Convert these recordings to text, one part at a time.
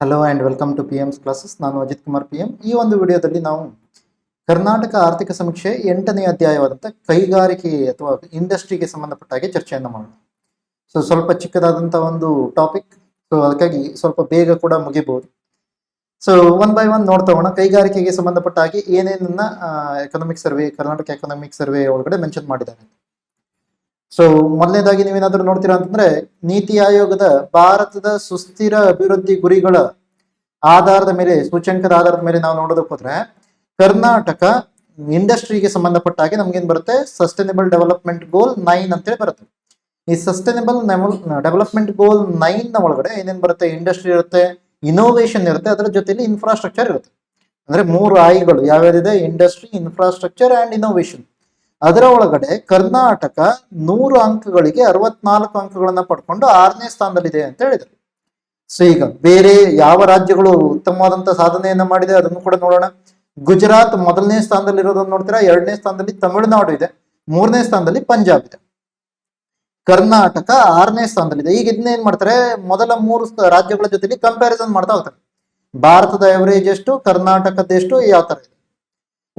Hello and welcome to P Ms classes ನಾನು Ajith Kumar P M ಈ ಒಂದು ವಿಡಿಯೋದಲ್ಲಿ ನಾವು ಕರ್ನಾಟಕ ಆರ್ಥಿಕ ಸಮೀಕ್ಷೆ ಎಂಟನೇ ಅಧ್ಯಾಯವಾದಂಥ ಕೈಗಾರಿಕೆ ಅಥವಾ ಇಂಡಸ್ಟ್ರಿಗೆ ಸಂಬಂಧಪಟ್ಟ ಹಾಗೆ ಚರ್ಚೆಯನ್ನು ಮಾಡೋಣ. ಸೊ ಸ್ವಲ್ಪ ಚಿಕ್ಕದಾದಂಥ ಒಂದು ಟಾಪಿಕ್ ಸೊ ಅದಕ್ಕಾಗಿ ಸ್ವಲ್ಪ ಬೇಗ ಕೂಡ ಮುಗಿಬೋದು. ಸೊ ಒನ್ ಬೈ ಒನ್ ನೋಡ್ತಾ ಹೋಗೋಣ. ಕೈಗಾರಿಕೆಗೆ ಸಂಬಂಧಪಟ್ಟ ಹಾಗೆ ಏನೇನನ್ನ economic survey Karnataka economic survey ಒಳಗಡೆ ಮೆನ್ಷನ್ ಮಾಡಿದ್ದಾರೆ ಸೊ ಮೊದಲನೇದಾಗಿ ನೀವೇನಾದ್ರೂ ನೋಡ್ತೀರಾ ಅಂತಂದ್ರೆ, ನೀತಿ ಆಯೋಗದ ಭಾರತದ ಸುಸ್ಥಿರ ಅಭಿವೃದ್ಧಿ ಗುರಿಗಳ ಆಧಾರದ ಮೇಲೆ, ಸೂಚ್ಯಂಕದ ಆಧಾರದ ಮೇಲೆ ನಾವು ನೋಡೋದಕ್ಕೆ ಹೋದ್ರೆ, ಕರ್ನಾಟಕ ಇಂಡಸ್ಟ್ರಿಗೆ ಸಂಬಂಧಪಟ್ಟ ಹಾಗೆ ನಮ್ಗೇನ್ ಬರುತ್ತೆ? ಸಸ್ಟೈನಬಲ್ ಡೆವಲಪ್ಮೆಂಟ್ ಗೋಲ್ ನೈನ್ ಅಂತೇಳಿ ಬರುತ್ತೆ. ಈ ಸಸ್ಟೈನಬಲ್ ಡೆವಲಪ್ಮೆಂಟ್ ಗೋಲ್ ನೈನ್ನ ಒಳಗಡೆ ಏನೇನ್ ಬರುತ್ತೆ? ಇಂಡಸ್ಟ್ರಿ ಇರುತ್ತೆ ಇನೋವೇಷನ್ ಇರುತ್ತೆ, ಅದರ ಜೊತೆಲಿ ಇನ್ಫ್ರಾಸ್ಟ್ರಕ್ಚರ್ ಇರುತ್ತೆ. ಅಂದ್ರೆ ಮೂರು ಆಯ್ಗಳು ಯಾವ್ಯಾವಿದೆ ಇಂಡಸ್ಟ್ರಿ ಇನ್ಫ್ರಾಸ್ಟ್ರಕ್ಚರ್ ಅಂಡ್ ಇನೋವೇಷನ್ ಅದರ ಒಳಗಡೆ ಕರ್ನಾಟಕ ನೂರು ಅಂಕಗಳಿಗೆ ಅರವತ್ನಾಲ್ಕು ಅಂಕಗಳನ್ನ ಪಡ್ಕೊಂಡು ಆರನೇ ಸ್ಥಾನದಲ್ಲಿದೆ ಅಂತ ಹೇಳಿದ್ರು. ಸೊ ಈಗ ಬೇರೆ ಯಾವ ರಾಜ್ಯಗಳು ಉತ್ತಮವಾದಂತಹ ಸಾಧನೆಯನ್ನ ಮಾಡಿದೆ ಅದನ್ನು ಕೂಡ ನೋಡೋಣ. ಗುಜರಾತ್ ಮೊದಲನೇ ಸ್ಥಾನದಲ್ಲಿ ಇರೋದನ್ನ ನೋಡ್ತೀರಾ? ಎರಡನೇ ಸ್ಥಾನದಲ್ಲಿ ತಮಿಳುನಾಡು ಇದೆ. ಮೂರನೇ ಸ್ಥಾನದಲ್ಲಿ ಪಂಜಾಬ್ ಇದೆ. ಕರ್ನಾಟಕ ಆರನೇ ಸ್ಥಾನದಲ್ಲಿದೆ. ಈಗ ಇದನ್ನ ಏನ್ ಮಾಡ್ತಾರೆ? ಮೊದಲ ಮೂರು ರಾಜ್ಯಗಳ ಜೊತೆಲಿ ಕಂಪ್ಯಾರಿಸನ್ ಮಾಡ್ತಾ ಹೋಗ್ತಾರೆ. ಭಾರತದ ಎವರೇಜ್ ಎಷ್ಟು? ಕರ್ನಾಟಕದ ಎಷ್ಟು? ಯಾವ ತರ ಇದೆ.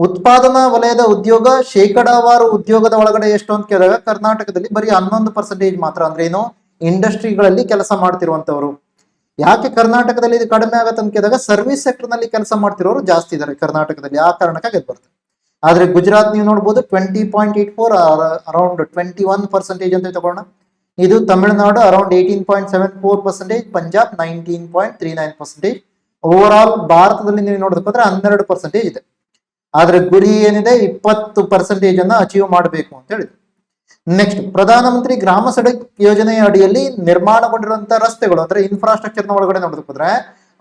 ಉತ್ಪಾದನಾ ವಲಯದ ಉದ್ಯೋಗ, ಶೇಕಡಾವಾರು ಉದ್ಯೋಗದ ಒಳಗಡೆ ಎಷ್ಟು ಅಂತ ಕೇಳಿದಾಗ ಕರ್ನಾಟಕದಲ್ಲಿ ಬರೀ ಹನ್ನೊಂದು ಪರ್ಸೆಂಟೇಜ್ ಮಾತ್ರ ಅಂದ್ರೆ ಏನು ಇಂಡಸ್ಟ್ರಿಗಳಲ್ಲಿ ಕೆಲಸ ಮಾಡ್ತಿರುವಂತವರು. ಯಾಕೆ ಕರ್ನಾಟಕದಲ್ಲಿ ಇದು ಕಡಿಮೆ ಆಗತ್ತೆ ಅಂತ ಕೇಳಿದಾಗ ಸರ್ವಿಸ್ ಸೆಕ್ಟರ್ನಲ್ಲಿ ಕೆಲಸ ಮಾಡ್ತಿರೋರು ಜಾಸ್ತಿ ಇದ್ದಾರೆ ಕರ್ನಾಟಕದಲ್ಲಿ, ಆ ಕಾರಣಕ್ಕಾಗಿ ಬರ್ತದೆ ಆದ್ರೆ ಗುಜರಾತ್ ನೀವು ನೋಡ್ಬೋದು twenty point eight four around twenty one percentage ಅಂತ ತಗೋಣ ಇದು Tamil Nadu around eighteen point seven four percentage Punjab nineteen point three nine percentage over all ಭಾರತದಲ್ಲಿ ನೀವು ನೋಡಿದ್ರೆ ಹನ್ನೆರಡು ಪರ್ಸೆಂಟೇಜ್ ಇದೆ. ಆದ್ರೆ ಗುರಿ ಏನಿದೆ ಇಪ್ಪತ್ತು ಪರ್ಸೆಂಟೇಜ್ ಅನ್ನ ಅಚೀವ್ ಮಾಡಬೇಕು ಅಂತ ಹೇಳಿದ್ರು. ನೆಕ್ಸ್ಟ್ ಪ್ರಧಾನಮಂತ್ರಿ ಗ್ರಾಮ ಸಡಕ್ ಯೋಜನೆಯ ಅಡಿಯಲ್ಲಿ ನಿರ್ಮಾಣಗೊಂಡಿರುವಂತಹ ರಸ್ತೆಗಳು, ಅಂದ್ರೆ ಇನ್ಫ್ರಾಸ್ಟ್ರಕ್ಚರ್ನ ಒಳಗಡೆ ನೋಡೋದಕ್ಕೆ ಹೋದ್ರೆ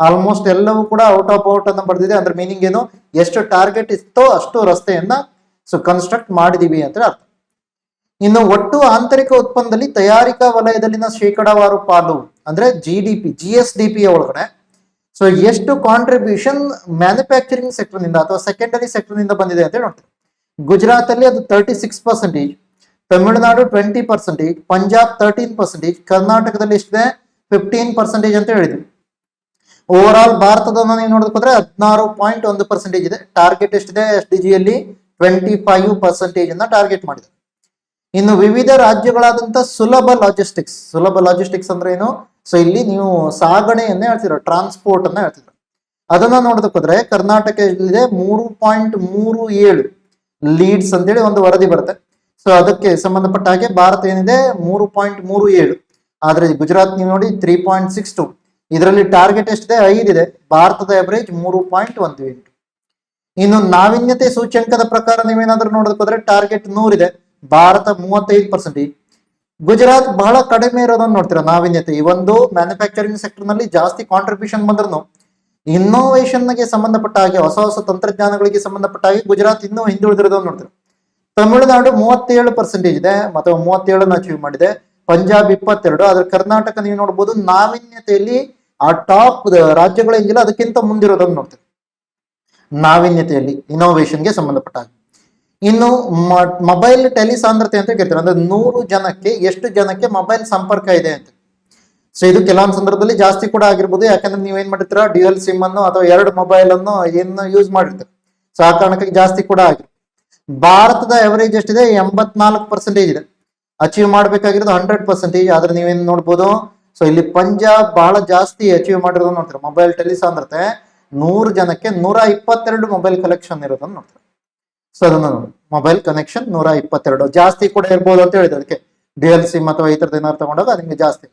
ಆಲ್ಮೋಸ್ಟ್ ಎಲ್ಲವೂ ಕೂಡ ಔಟ್ ಆಫ್ ಔಟ್ ಅನ್ನ ಬರ್ದಿದೆ. ಅಂದ್ರೆ ಮೀನಿಂಗ್ ಏನು? ಎಷ್ಟು ಟಾರ್ಗೆಟ್ ಇತ್ತೋ ಅಷ್ಟು ರಸ್ತೆಯನ್ನ ಸೊ ಕನ್ಸ್ಟ್ರಕ್ಟ್ ಮಾಡಿದೀವಿ ಅಂತ ಅರ್ಥ ಇನ್ನು ಒಟ್ಟು ಆಂತರಿಕ ಉತ್ಪನ್ನದಲ್ಲಿ ತಯಾರಿಕಾ ವಲಯದಲ್ಲಿನ ಶೇಕಡಾವಾರು ಪಾಲು, ಅಂದ್ರೆ G D P G S D P ಒಳಗಡೆ ಸೊ ಎಷ್ಟು ಕಾಂಟ್ರಿಬ್ಯೂಷನ್ ಮ್ಯಾನುಫ್ಯಾಕ್ಚರಿಂಗ್ ಸೆಕ್ಟರ್ನಿಂದ ಅಥವಾ ಸೆಕೆಂಡರಿ ಸೆಕ್ಟರ್ನಿಂದ ಬಂದಿದೆ ಅಂತ ನೋಡ್ತೀವಿ. ಗುಜರಾತ್ ಅಲ್ಲಿ ಅದು thirty six percentage Tamil Nadu twenty percentage Punjab thirteen percentage ಕರ್ನಾಟಕದಲ್ಲಿ ಎಷ್ಟಿದೆ? ಫಿಫ್ಟೀನ್ ಪರ್ಸೆಂಟೇಜ್ ಅಂತ ಹೇಳಿದ್ವಿ. ಓವರ್ ಆಲ್ ಭಾರತದ ನೀವು ನೋಡೋದಕ್ಕೆ ಹದಿನಾರು ಪಾಯಿಂಟ್ ಒಂದು ಪರ್ಸೆಂಟೇಜ್ ಇದೆ. ಟಾರ್ಗೆಟ್ ಎಷ್ಟಿದೆ? ಎಸ್ ಡಿ ಜಿಯಲ್ಲಿ ಟ್ವೆಂಟಿ ಫೈವ್ ಪರ್ಸೆಂಟೇಜ್ ಅನ್ನ ಟಾರ್ಗೆಟ್ ಮಾಡಿದೆ. ಇನ್ನು ವಿವಿಧ ರಾಜ್ಯಗಳಾದಂತಹ ಸುಲಭ ಲಾಜಿಸ್ಟಿಕ್ಸ್ ಸುಲಭ ಲಾಜಿಸ್ಟಿಕ್ಸ್ ಅಂದ್ರೆ ಏನು? ಸೊ ಇಲ್ಲಿ ನೀವು ಸಾಗಣೆಯನ್ನ ಹೇಳ್ತೀರ ಟ್ರಾನ್ಸ್ಪೋರ್ಟ್ ಅನ್ನ ಹೇಳ್ತಿದ್ರ ಅದನ್ನ ನೋಡೋದಕ್ಕೆ ಹೋದ್ರೆ ಕರ್ನಾಟಕ ಇದೆ ಮೂರು ಪಾಯಿಂಟ್ ಮೂರು ಏಳು ಲೀಡ್ಸ್ ಅಂತೇಳಿ ಒಂದು ವರದಿ ಬರುತ್ತೆ. ಸೊ ಅದಕ್ಕೆ ಸಂಬಂಧಪಟ್ಟ ಹಾಗೆ ಭಾರತ ಏನಿದೆ ಮೂರು ಪಾಯಿಂಟ್ ಮೂರು ಏಳು. ಆದ್ರೆ ಗುಜರಾತ್ ನೀವು ನೋಡಿ ತ್ರೀ ಪಾಯಿಂಟ್ ಸಿಕ್ಸ್ ಟು ಇದರಲ್ಲಿ ಟಾರ್ಗೆಟ್ ಎಷ್ಟಿದೆ? ಐದಿದೆ ಭಾರತದ ಎವರೇಜ್ ಮೂರು ಪಾಯಿಂಟ್ ಒಂದು ಎಂಟು. ಇನ್ನು ನಾವೀನ್ಯತೆ ಸೂಚ್ಯಂಕದ ಪ್ರಕಾರ ನೀವೇನಾದ್ರೂ ನೋಡೋದಕ್ಕೆ ಹೋದ್ರೆ ಟಾರ್ಗೆಟ್ ನೂರಿದೆ. ಭಾರತ ಮೂವತ್ತೈದು ಪರ್ಸೆಂಟೇಜ್ ಗುಜರಾತ್ ಬಹಳ ಕಡಿಮೆ ಇರೋದನ್ನ ನೋಡ್ತೀರಾ? ನಾವೀನ್ಯತೆ, ಈ ಒಂದು ಮ್ಯಾನುಫ್ಯಾಕ್ಚರಿಂಗ್ ಸೆಕ್ಟರ್ನಲ್ಲಿ ಜಾಸ್ತಿ ಕಾಂಟ್ರಿಬ್ಯೂಷನ್ ಬಂದ್ರು ಇನ್ನೋವೇಷನ್ಗೆ ಸಂಬಂಧಪಟ್ಟ ಹಾಗೆ ಹೊಸ ಹೊಸ ತಂತ್ರಜ್ಞಾನಗಳಿಗೆ ಸಂಬಂಧಪಟ್ಟ ಹಾಗೆ ಗುಜರಾತ್ ಇನ್ನೂ ಹಿಂದುಳಿದಿರೋದನ್ನ ನೋಡ್ತೀರಾ? ತಮಿಳುನಾಡು ಮೂವತ್ತೇಳು ಪರ್ಸೆಂಟೇಜ್ ಇದೆ ಅಥವಾ ಮೂವತ್ತೇಳನ್ನ ಅಚೀವ್ ಮಾಡಿದೆ. ಪಂಜಾಬ್ ಇಪ್ಪತ್ತೆರಡು, ಆದ್ರೆ ಕರ್ನಾಟಕ ನೀವು ನೋಡ್ಬೋದು ನಾವೀನ್ಯತೆಯಲ್ಲಿ ಆ ಟಾಪ್ ರಾಜ್ಯಗಳೇನಿಲ್ಲ ಅದಕ್ಕಿಂತ ಮುಂದಿರೋದನ್ನ ನೋಡ್ತೀವಿ ನಾವೀನ್ಯತೆಯಲ್ಲಿ ಇನೋವೇಷನ್ಗೆ ಸಂಬಂಧಪಟ್ಟ ಹಾಗೆ. ಇನ್ನು ಮೊಬೈಲ್ ಟೆಲಿ ಸಾಂದ್ರತೆ ಅಂತ ಕೇಳ್ತಾರೆ. ಅಂದ್ರೆ ನೂರು ಜನಕ್ಕೆ, ಎಷ್ಟು ಜನಕ್ಕೆ ಮೊಬೈಲ್ ಸಂಪರ್ಕ ಇದೆ ಅಂತ. ಸೊ ಇದು ಕೆಲವೊಂದು ಸಂದರ್ಭದಲ್ಲಿ ಜಾಸ್ತಿ ಕೂಡ ಆಗಿರ್ಬೋದು. ಯಾಕಂದ್ರೆ ನೀವು ಏನ್ ಮಾಡಿರ್ತೀರ? ಡ್ಯೂಯಲ್ ಸಿಮ್ ಅನ್ನು ಅಥವಾ ಎರಡು ಮೊಬೈಲ್ ಅನ್ನು ಏನು ಯೂಸ್ ಮಾಡಿರ್ತೀರ? ಸೊ ಆ ಕಾರಣಕ್ಕೆ ಜಾಸ್ತಿ ಕೂಡ ಆಗಿದೆ ಭಾರತದ ಎವರೇಜ್ ಎಷ್ಟಿದೆ? ಎಂಬತ್ನಾಲ್ಕು ಪರ್ಸೆಂಟೇಜ್ ಇದೆ. ಅಚೀವ್ ಮಾಡ್ಬೇಕಾಗಿರೋದು ಹಂಡ್ರೆಡ್ ಪರ್ಸೆಂಟೇಜ್ ಆದ್ರೆ ನೀವೇನ್ ನೋಡ್ಬೋದು? ಸೊ ಇಲ್ಲಿ ಪಂಜಾಬ್ ಬಹಳ ಜಾಸ್ತಿ ಅಚೀವ್ ಮಾಡಿರೋದನ್ನ ನೋಡ್ತೀರಾ? ಮೊಬೈಲ್ ಟೆಲಿ ಸಾಂದ್ರತೆ ನೂರು ಜನಕ್ಕೆ ನೂರ ಇಪ್ಪತ್ತೆರಡು ಮೊಬೈಲ್ ಕಲೆಕ್ಷನ್ ಇರೋದನ್ನ ನೋಡ್ತೀರಾ? ಸೊ ಅದನ್ನ ನೋಡಿ ಮೊಬೈಲ್ ಕನೆಕ್ಷನ್ ನೂರ ಇಪ್ಪತ್ತೆರಡು. ಜಾಸ್ತಿ ಕೂಡ ಇರ್ಬೋದು ಅಂತ ಹೇಳಿದೆ ಅದಕ್ಕೆ ಡಿ ಎಲ್ ಸಿಮ್ ಅಥವಾ ಈ ತರದ ಏನಾದ್ರು ತಗೊಂಡಾಗ ನಿಮ್ಗೆ ಜಾಸ್ತಿ.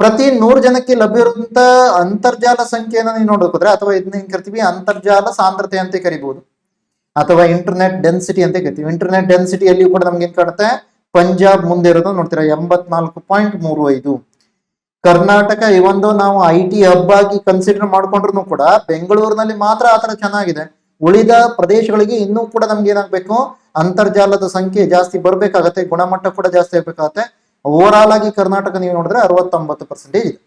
ಪ್ರತಿ ನೂರು ಜನಕ್ಕೆ ಲಭ್ಯವಿರುವಂತ ಅಂತರ್ಜಾಲ ಸಂಖ್ಯೆಯನ್ನು ನೀವು ನೋಡಬೇಕಾದ್ರೆ ಅಥವಾ ಇದನ್ನ ಕರಿತೀವಿ? ಅಂತರ್ಜಾಲ ಸಾಂದ್ರತೆ ಅಂತ ಕರಿಬಹುದು ಅಥವಾ ಇಂಟರ್ನೆಟ್ ಡೆನ್ಸಿಟಿ ಅಂತ ಕರಿತೀವಿ. ಇಂಟರ್ನೆಟ್ ಡೆನ್ಸಿಟಿಯಲ್ಲಿ ಕೂಡ ನಮ್ಗೆ ಏನ್ ಕಾಣುತ್ತೆ? ಪಂಜಾಬ್ ಮುಂದೆ ಇರೋದು ನೋಡ್ತೀರಾ? ಎಂಬತ್ನಾಲ್ಕು ಪಾಯಿಂಟ್ ಮೂರು ಐದು. ಕರ್ನಾಟಕ ಈ ನಾವು ಐ ಟಿ ಹಬ್ ಆಗಿ ಕನ್ಸಿಡರ್ ಮಾಡ್ಕೊಂಡ್ರು ಕೂಡ, ಬೆಂಗಳೂರಿನಲ್ಲಿ ಮಾತ್ರ ಆತರ ಚೆನ್ನಾಗಿದೆ. ಉಳಿದ ಪ್ರದೇಶಗಳಿಗೆ ಇನ್ನೂ ಕೂಡ ನಮ್ಗೆ ಏನಾಗ್ಬೇಕು? ಅಂತರ್ಜಾಲದ ಸಂಖ್ಯೆ ಜಾಸ್ತಿ ಬರಬೇಕಾಗತ್ತೆ, ಗುಣಮಟ್ಟ ಕೂಡ ಜಾಸ್ತಿ ಆಗ್ಬೇಕಾಗತ್ತೆ. ಓವರ್ ಆಲ್ ಆಗಿ ಕರ್ನಾಟಕ ನೀವು ನೋಡಿದ್ರೆ ಅರವತ್ತೊಂಬತ್ತು ಪರ್ಸೆಂಟೇಜ್ ಇದೆ.